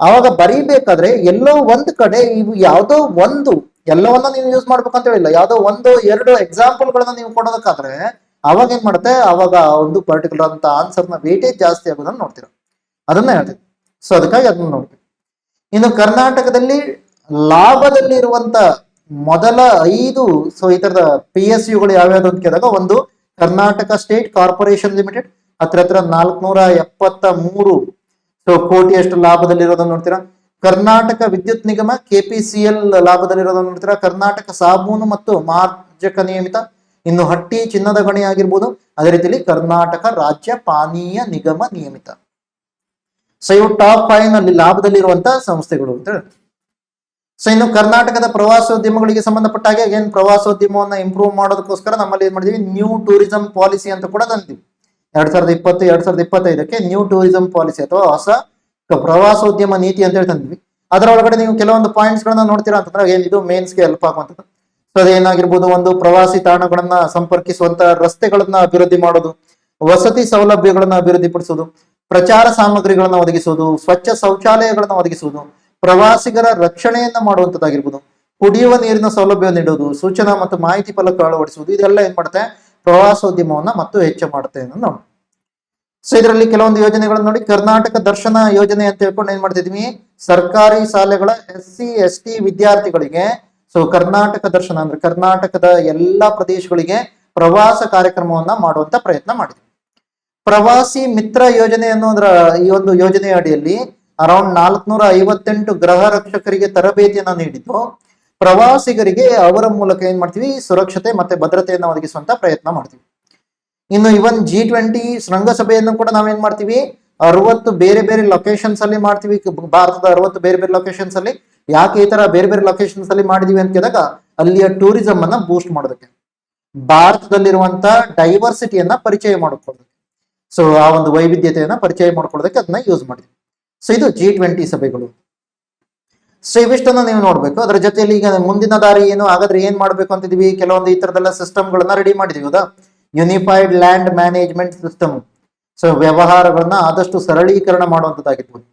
ಅವಾಗ ಬರೀಬೇಕಾದ್ರೆ ಎಲ್ಲೋ ಒಂದ್ ಕಡೆ ಇವು ಯಾವುದೋ ಒಂದು ಎಲ್ಲವನ್ನ ನೀವು ಯೂಸ್ ಮಾಡ್ಬೇಕಂತ ಹೇಳಿಲ್ಲ. ಯಾವ್ದೋ ಒಂದು, ಎರಡು ಎಕ್ಸಾಂಪಲ್ ಗಳನ್ನ ನೀವು ಕೊಡೋದಕ್ಕಾದ್ರೆ ಅವಾಗ ಏನ್ ಮಾಡುತ್ತೆ? ಅವಾಗ ಒಂದು ಪರ್ಟಿಕ್ಯುಲರ್ ಅಂತ ಆನ್ಸರ್ನ ವೇಟೇಜ್ ಜಾಸ್ತಿ ಆಗೋದನ್ನ ನೋಡ್ತೀರಾ. ಅದನ್ನ ಹೇಳ್ತೀವಿ ಸೊ ಅದಕ್ಕಾಗಿ ಅದನ್ನ ನೋಡ್ತೀವಿ ಇನ್ನು ಕರ್ನಾಟಕದಲ್ಲಿ ಲಾಭದಲ್ಲಿ ಇರುವಂತ ಮೊದಲ ಐದು ಸೊ ಈ ತರದ ಪಿ ಎಸ್ ಯುಗಳು ಯಾವ್ಯಾವ್ದು ಅಂತ ಕೇಳಿದಾಗ ಒಂದು ಕರ್ನಾಟಕ ಸ್ಟೇಟ್ ಕಾರ್ಪೊರೇಷನ್ ಲಿಮಿಟೆಡ್, ಹತ್ರ ಹತ್ರ ನಾಲ್ಕುನೂರ ಎಪ್ಪತ್ತ ಮೂರು. ಸೊ ಕೋಟಿಯಷ್ಟು ಲಾಭದಲ್ಲಿರೋದನ್ನ ನೋಡ್ತೀರಾ? ಕರ್ನಾಟಕ ವಿದ್ಯುತ್ ನಿಗಮ ಕೆಪಿಸಿಎಲ್ ಲಾಭದಲ್ಲಿರೋದನ್ನ ನೋಡ್ತೀರಾ? ಕರ್ನಾಟಕ ಸಾಬೂನು ಮತ್ತು ಮಾರ್ಜಕ ನಿಯಮಿತ ಇನ್ನು ಹಟ್ಟಿ ಚಿನ್ನದ ಗಣಿ ಆಗಿರ್ಬೋದು. ಅದೇ ರೀತಿಯಲ್ಲಿ ಕರ್ನಾಟಕ ರಾಜ್ಯ ಪಾನೀಯ ನಿಗಮ ನಿಯಮಿತ. ಸೊ ಇವು ಟಾಪ್ ಫೈವ್ನಲ್ಲಿ ಲಾಭದಲ್ಲಿರುವಂತಹ ಸಂಸ್ಥೆಗಳು ಅಂತ ಸೊ ಇನ್ನು ಕರ್ನಾಟಕದ ಪ್ರವಾಸೋದ್ಯಮಗಳಿಗೆ ಸಂಬಂಧಪಟ್ಟ ಹಾಗೆ ಏನ್ ಪ್ರವಾಸೋದ್ಯಮವನ್ನ ಇಂಪ್ರೂವ್ ಮಾಡೋದಕ್ಕೋಸ್ಕರ ನಮ್ಮಲ್ಲಿ ಏನ್ ಮಾಡಿದೀವಿ? ನ್ಯೂ ಟೂರಿಸಂ ಪಾಲಿಸಿ ಅಂತ ಕೂಡ ತಂದಿದ್ವಿ ಎರಡ್ ಸಾವಿರದ ಇಪ್ಪತ್ತು, ಎರಡ್ ಸಾವಿರದ ಇಪ್ಪತ್ತೈದಕ್ಕೆ ನ್ಯೂ ಟೂರಿಸಂ ಪಾಲಿಸಿ ಅಥವಾ ಹೊಸ ಪ್ರವಾಸೋದ್ಯಮ ನೀತಿ ಅಂತ ಹೇಳ್ತಂದ್ವಿ. ಅದರ ಒಳಗಡೆ ನೀವು ಕೆಲವೊಂದು ಪಾಯಿಂಟ್ಸ್ ಗಳನ್ನ ನೋಡ್ತೀರಾ ಅಂತಂದ್ರೆ ಏನಿದು ಮೇನ್ಸ್ಗೆ ಹೆಲ್ಪ್ ಆಗುವಂಥದ್ದು? ಸೊ ಅದೇನಾಗಿರ್ಬೋದು, ಒಂದು ಪ್ರವಾಸಿ ತಾಣಗಳನ್ನ ಸಂಪರ್ಕಿಸುವಂತ ರಸ್ತೆಗಳನ್ನ ಅಭಿವೃದ್ಧಿ ಮಾಡೋದು, ವಸತಿ ಸೌಲಭ್ಯಗಳನ್ನ ಅಭಿವೃದ್ಧಿಪಡಿಸೋದು, ಪ್ರಚಾರ ಸಾಮಗ್ರಿಗಳನ್ನ ಒದಗಿಸುವುದು ಸ್ವಚ್ಛ ಶೌಚಾಲಯಗಳನ್ನ ಒದಗಿಸುವುದು ಪ್ರವಾಸಿಗರ ರಕ್ಷಣೆಯನ್ನ ಮಾಡುವಂತದ್ದಾಗಿರ್ಬೋದು ಕುಡಿಯುವ ನೀರಿನ ಸೌಲಭ್ಯ ನೀಡುವುದು ಸೂಚನಾ ಮತ್ತು ಮಾಹಿತಿ ಫಲಕ ಅಳವಡಿಸುವುದು ಇದೆಲ್ಲ ಏನ್ ಮಾಡುತ್ತೆ? ಪ್ರವಾಸೋದ್ಯಮವನ್ನ ಮತ್ತು ಹೆಚ್ಚು ಮಾಡುತ್ತೆ ಅನ್ನೋದು ನೋಡಿ ಸೊ ಇದರಲ್ಲಿ ಕೆಲವೊಂದು ಯೋಜನೆಗಳನ್ನು ನೋಡಿ, ಕರ್ನಾಟಕ ದರ್ಶನ ಯೋಜನೆ ಅಂತ ಹೇಳ್ಕೊಂಡು ಏನ್ ಮಾಡ್ತಿದ್ವಿ? ಸರ್ಕಾರಿ ಶಾಲೆಗಳ ಎಸ್ ಸಿ ಎಸ್ ಟಿ ವಿದ್ಯಾರ್ಥಿಗಳಿಗೆ ಸೊ ಕರ್ನಾಟಕ ದರ್ಶನ ಅಂದ್ರೆ ಕರ್ನಾಟಕದ ಎಲ್ಲಾ ಪ್ರದೇಶಗಳಿಗೆ ಪ್ರವಾಸ ಕಾರ್ಯಕ್ರಮವನ್ನ ಮಾಡುವಂತ ಪ್ರಯತ್ನ ಮಾಡಿದ್ವಿ. ಪ್ರವಾಸಿ ಮಿತ್ರ ಯೋಜನೆ ಅನ್ನೋದ್ರ ಈ ಒಂದು ಯೋಜನೆ ಅಡಿಯಲ್ಲಿ ಅರೌಂಡ್ ನಾಲ್ಕನೂರ ಐವತ್ತೆಂಟು ಗೃಹ ರಕ್ಷಕರಿಗೆ ತರಬೇತಿಯನ್ನ ನೀಡಿದ್ದು. ಪ್ರವಾಸಿಗರಿಗೆ ಅವರ ಮೂಲಕ ಏನ್ ಮಾಡ್ತೀವಿ? ಸುರಕ್ಷತೆ ಮತ್ತೆ ಭದ್ರತೆಯನ್ನು ಒದಗಿಸುವಂತ ಪ್ರಯತ್ನ ಮಾಡ್ತೀವಿ. ಇನ್ನು ಇವನ್ ಜಿ ಟ್ವೆಂಟಿ ಶೃಂಗಸಭೆಯನ್ನು ಕೂಡ ನಾವೇನ್ ಮಾಡ್ತೀವಿ? ಅರವತ್ತು ಬೇರೆ ಬೇರೆ ಲೊಕೇಶನ್ಸ್ ಅಲ್ಲಿ ಮಾಡ್ತೀವಿ. ಭಾರತದ ಅರವತ್ತು ಬೇರೆ ಬೇರೆ ಲೊಕೇಶನ್ಸ್ ಅಲ್ಲಿ. ಯಾಕೆ ಈ ತರ ಬೇರೆ ಬೇರೆ ಲೊಕೇಶನ್ಸ್ ಅಲ್ಲಿ ಮಾಡಿದೀವಿ ಅಂತ ಕೇಳಿದಾಗ ಅಲ್ಲಿಯ ಟೂರಿಸಂ ಅನ್ನ ಬೂಸ್ಟ್ ಮಾಡೋದಕ್ಕೆ. ಭಾರತದಲ್ಲಿರುವಂತ ಡೈವರ್ಸಿಟಿಯನ್ನ ಪರಿಚಯ ಮಾಡಿಕೊಳ್ಳೋದಕ್ಕೆ. ಸೊ ಆ ಒಂದು ವೈವಿಧ್ಯತೆಯನ್ನ ಪರಿಚಯ ಮಾಡ್ಕೊಳ್ಳೋದಕ್ಕೆ ಅದನ್ನ ಯೂಸ್ ಮಾಡಿದ್ವಿ. ಸೊ ಇದು ಜಿ ಟ್ವೆಂಟಿ ಸಭೆಗಳು. ಸೊ ಇವಿಷ್ಟನ್ನ ನೀವು ನೋಡ್ಬೇಕು. ಅದರ ಜೊತೆಯಲ್ಲಿ ಈಗ ಮುಂದಿನ ದಾರಿ ಏನು? ಹಾಗಾದ್ರೆ ಏನ್ ಮಾಡ್ಬೇಕು ಅಂತಿದೀವಿ ಕೆಲವೊಂದು ಈ ತರದೆಲ್ಲ ಸಿಸ್ಟಮ್ಗಳನ್ನ ರೆಡಿ ಮಾಡಿದೀವಿ ಹೌದಾ? Unified land management system so ವ್ಯವಹಾರಗಳನ್ನ ಆದಷ್ಟು ಸರಳೀಕರಣ ಮಾಡುವಂತದ್ದಾಗಿರ್ಬೋದು.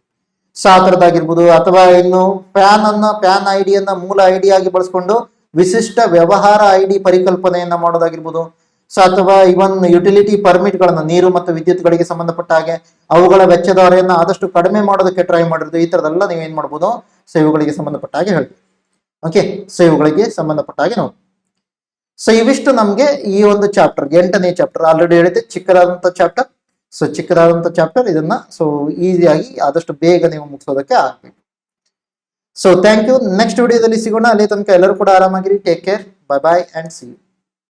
ಸೊ ಆ ಥರದ್ದಾಗಿರ್ಬೋದು. ಅಥವಾ ಇನ್ನು ಪ್ಯಾನ್ ಅನ್ನ ಪ್ಯಾನ್ ಐಡಿಯನ್ನ ಮೂಲ ಐಡಿ ಆಗಿ ಬಳಸ್ಕೊಂಡು ವಿಶಿಷ್ಟ ವ್ಯವಹಾರ ಐಡಿ ಪರಿಕಲ್ಪನೆಯನ್ನ ಮಾಡೋದಾಗಿರ್ಬೋದು. ಸೊ ಅಥವಾ ಇವನ್ ಯುಟಿಲಿಟಿ ಪರ್ಮಿಟ್ಗಳನ್ನ ನೀರು ಮತ್ತು ವಿದ್ಯುತ್ಗಳಿಗೆ ಸಂಬಂಧಪಟ್ಟ ಹಾಗೆ ಅವುಗಳ ವೆಚ್ಚದ ಹೊರೆಯನ್ನ ಆದಷ್ಟು ಕಡಿಮೆ ಮಾಡೋದಕ್ಕೆ ಟ್ರೈ ಮಾಡಿರೋದು. ಈ ತರದೆಲ್ಲ ನೀವು ಮಾಡ್ಬೋದು? ಸೇವೆಗಳಿಗೆ ಸಂಬಂಧಪಟ್ಟ ಹಾಗೆ ಹೇಳ್ತೀವಿ. ಓಕೆ ಸೊ ಇವುಗಳಿಗೆ ಸಂಬಂಧಪಟ್ಟ ಹಾಗೆ ನೋಡಿ ಸೊ ಇವಿಷ್ಟು ನಮ್ಗೆ ಈ ಒಂದು ಚಾಪ್ಟರ್ ಎಂಟನೇ ಚಾಪ್ಟರ್ ಆಲ್ರೆಡಿ ಹೇಳಿದ್ದೆ ಚಿಕ್ಕದಾದಂತ ಚಾಪ್ಟರ್ ಸೊ ಚಿಕ್ಕದಾದಂತ ಚಾಪ್ಟರ್ ಇದನ್ನ ಸೊ ಈಸಿಯಾಗಿ ಆದಷ್ಟು ಬೇಗ ನೀವು ಮುಗಿಸೋದಕ್ಕೆ ಆಗ್ಬೇಕು. ಸೊ ಥ್ಯಾಂಕ್ ಯು ನೆಕ್ಸ್ಟ್ ವಿಡಿಯೋದಲ್ಲಿ ಸಿಗೋಣ. ಅಲ್ಲಿ ತನಕ ಎಲ್ಲರೂ ಕೂಡ ಆರಾಮಾಗಿರಿ. Take care bye bye and see you